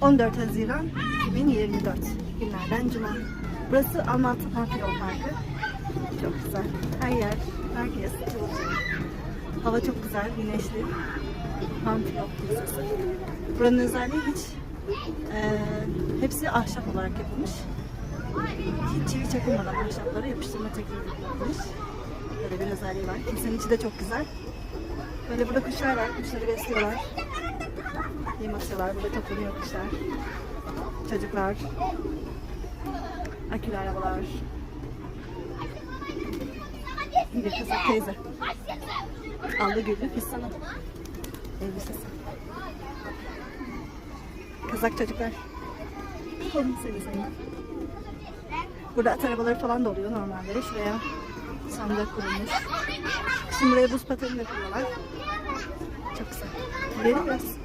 14 Haziran 2024 günlerden cuma. Burası Almatı Pamfilon Parkı. Çok güzel. Her yer, herkes çalışıyor. Hava çok güzel, güneşli. Pamfilon Kilisesi. Buranın özelliği hiç eee, hepsi ahşap olarak yapılmış. Hiç çivi çakılmadan ahşaplara yapıştırma tekniği yapılmış. Böyle bir özelliği var. Kilisenin içi de çok güzel. Böyle burada kuşlar var. Kuşları besliyorlar. Yem atıyorlar. Burada toplanıyor kuşlar. Çocuklar. Akülü arabalar. Bir kızı teyze. Aldı güldü fistanı. Elbisesi. Kazak çocuklar. Seni seni. Burada at arabaları falan da oluyor normalde. Şuraya sandık kurulmuş. Şimdi buraya buz pateni de kuruyorlar. Çok güzel. Gidelim biraz.